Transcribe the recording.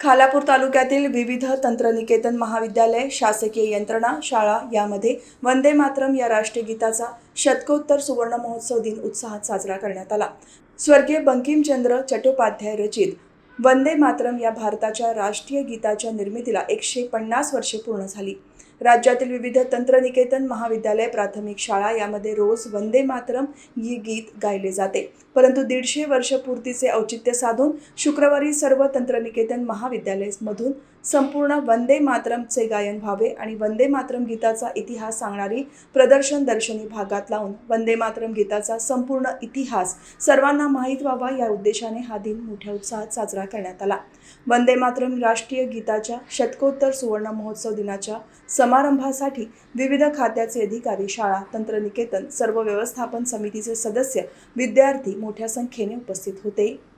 खालापूर तालुक्यातील विविध तंत्रनिकेतन महाविद्यालय शासकीय यंत्रणा शाळा यामध्ये वंदे मातरम या राष्ट्रीय गीताचा शतकोत्तर सुवर्ण महोत्सव दिन उत्साहात साजरा करण्यात आला. स्वर्गीय बंकिमचंद्र चट्टोपाध्याय रचित वंदे मातरम या भारताच्या राष्ट्रीय गीताच्या निर्मितीला एकशे पन्नास वर्षे पूर्ण झाली. राज्यातील विविध तंत्रनिकेतन महाविद्यालय प्राथमिक शाळा यामध्ये रोज वंदे मातरम ही गीत गायले जाते. परंतु दीडशे वर्षपूर्तीचे औचित्य साधून शुक्रवारी सर्व तंत्रनिकेतन महाविद्यालयमधून संपूर्ण वंदे मातरमचे गायन व्हावे आणि वंदे मातरम गीताचा इतिहास सांगणारी प्रदर्शन दर्शनी भागात लावून वंदे मातरम गीताचा संपूर्ण इतिहास सर्वांना माहीत व्हावा या उद्देशाने हा दिन मोठ्या उत्साहात साजरा करण्यात आला. वंदे मातरम राष्ट्रीय गीताच्या शतकोत्तर सुवर्ण महोत्सव दिनाच्या समारंभासाठी विविध खात्याचे अधिकारी शाळा तंत्रनिकेतन सर्व व्यवस्थापन समितीचे सदस्य विद्यार्थी मोठ्या संख्येने उपस्थित होते.